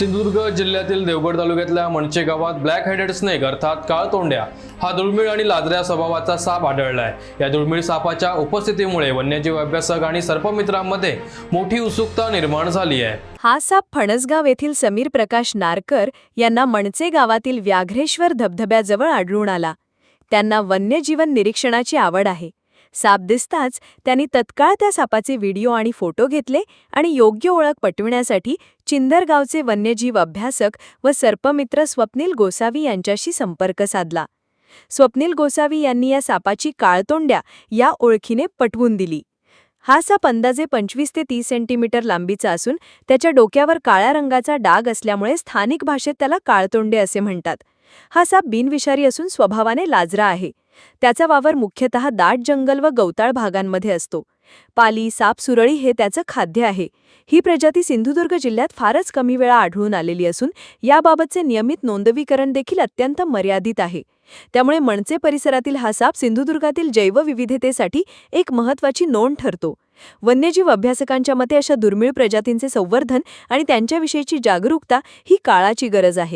सिंधुदुर्ग जिल्ह्यातील देवगड तालुक्यातल्या मणचे गावात ब्लॅक हेडेड स्नेक अर्थात काळतोंड्या हा दुर्मिळ आणि लाजऱ्या स्वभावाचा साप आढळला आहे. या दुर्मिळ सापाच्या उपस्थितीमुळे वन्यजीव अभ्यासक आणि सर्पमित्रांमध्ये मोठी उत्सुकता निर्माण झाली आहे. हा साप फणसगाव येथील समीर प्रकाश नारकर यांना मणचे गावातील व्याघ्रेश्वर धबधब्याजवळ आढळून आला. त्यांना वन्यजीवन निरीक्षणाची आवड आहे. साप दिसताच त्यांनी तत्काळ त्या सापाचे व्हिडिओ आणि फोटो घेतले आणि योग्य ओळख पटविण्यासाठी चिंदरगावचे वन्यजीव अभ्यासक व सर्पमित्र स्वप्नील गोसावी यांच्याशी संपर्क साधला. स्वप्नील गोसावी यांनी या सापाची काळतोंड्या या ओळखीने पटवून दिली. हा साप अंदाजे पंचवीस ते तीस सेंटीमीटर लांबीचा असून त्याच्या डोक्यावर काळ्या रंगाचा डाग असल्यामुळे स्थानिक भाषेत त्याला काळतोंडे असे म्हणतात. हा साप बिनविषारी असून स्वभावाने लाजरा आहे. त्याचा वावर मुख्यतः दाट जंगल व गवताळ भागांमध्ये असतो. पाली साप सुरळी हे त्याचं खाद्य आहे. ही प्रजाती सिंधुदुर्ग जिल्ह्यात फारच कमी वेळा आढळून आलेली असून याबाबतचे नियमित नोंदवीकरण देखील अत्यंत मर्यादित आहे. त्यामुळे मणचे परिसरातील हा साप सिंधुदुर्गातील जैवविविधतेसाठी एक महत्त्वाची नोंद ठरतो. वन्यजीव अभ्यासकांच्या मते अशा दुर्मिळ प्रजातींचे संवर्धन आणि त्यांच्याविषयीची जागरूकता ही काळाची गरज आहे.